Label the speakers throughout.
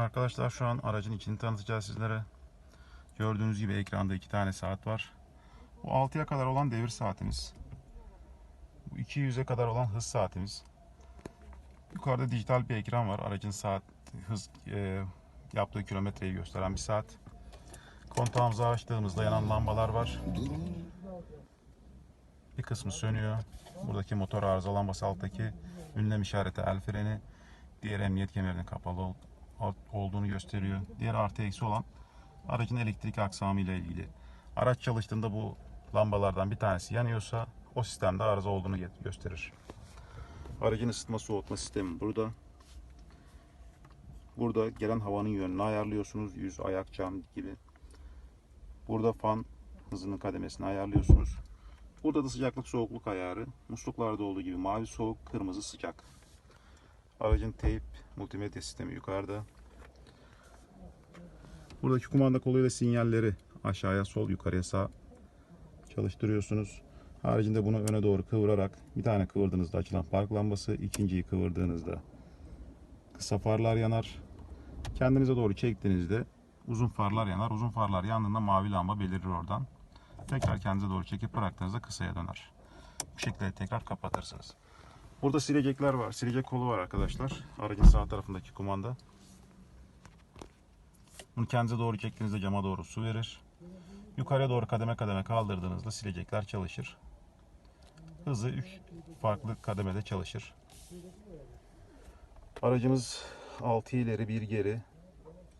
Speaker 1: Arkadaşlar şu an aracın içini tanıtacağız sizlere. Gördüğünüz gibi ekranda iki tane saat var. Bu 6'ya kadar olan devir saatimiz. Bu 200'e kadar olan hız saatimiz. Yukarıda dijital bir ekran var. Aracın saat hız e, yaptığı kilometreyi gösteren bir saat. Kontağımızı açtığımızda yanan lambalar var. Bir kısmı sönüyor. Buradaki motor arıza lambası alttaki ünlem işareti el freni. Diğer emniyet kemerinin kapalı olduğunu gösteriyor. Diğer artı eksi olan aracın elektrik aksamı ile ilgili. Araç çalıştığında bu lambalardan bir tanesi yanıyorsa o sistemde arıza olduğunu gösterir. Aracın ısıtma soğutma sistemi burada. Burada gelen havanın yönünü ayarlıyorsunuz. Yüz, ayak, cam gibi. Burada fan hızının kademesini ayarlıyorsunuz. Burada da sıcaklık soğukluk ayarı. Musluklarda olduğu gibi mavi soğuk, kırmızı sıcak. Aracın teyp multimedya sistemi yukarıda. Buradaki kumanda koluyla sinyalleri aşağıya, sol, yukarıya, sağ çalıştırıyorsunuz. Haricinde bunu öne doğru kıvırarak bir tane kıvırdığınızda açılan park lambası, ikinciyi kıvırdığınızda kısa farlar yanar. Kendinize doğru çektiğinizde uzun farlar yanar. Uzun farlar yandığında mavi lamba belirir oradan. Tekrar kendinize doğru çekip bıraktığınızda kısaya döner. Bu şekilde tekrar kapatırsınız. Burada silecekler var. Silecek kolu var arkadaşlar. Aracın sağ tarafındaki kumanda. Bunu kendinize doğru çektiğinizde cama doğru su verir. Yukarıya doğru kademe kademe kaldırdığınızda silecekler çalışır. Hızı 3 farklı kademede çalışır. Aracımız 6 ileri 1 geri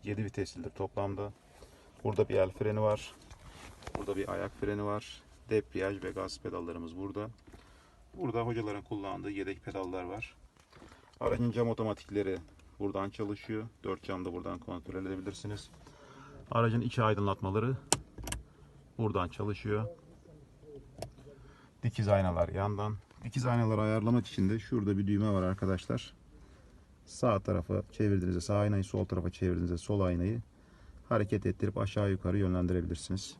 Speaker 1: 7 viteslidir toplamda. Burada bir el freni var. Burada bir ayak freni var. Debriyaj ve gaz pedallarımız burada. Burada hocaların kullandığı yedek pedallar var. Aracın cam otomatikleri buradan çalışıyor. Dört cam da buradan kontrol edebilirsiniz. Aracın iç aydınlatmaları buradan çalışıyor. Dikiz aynalar yandan. Dikiz aynaları ayarlamak için de şurada bir düğme var arkadaşlar. Sağ tarafa çevirdiğinizde sağ aynayı, sol tarafa çevirdiğinizde sol aynayı hareket ettirip aşağı yukarı yönlendirebilirsiniz.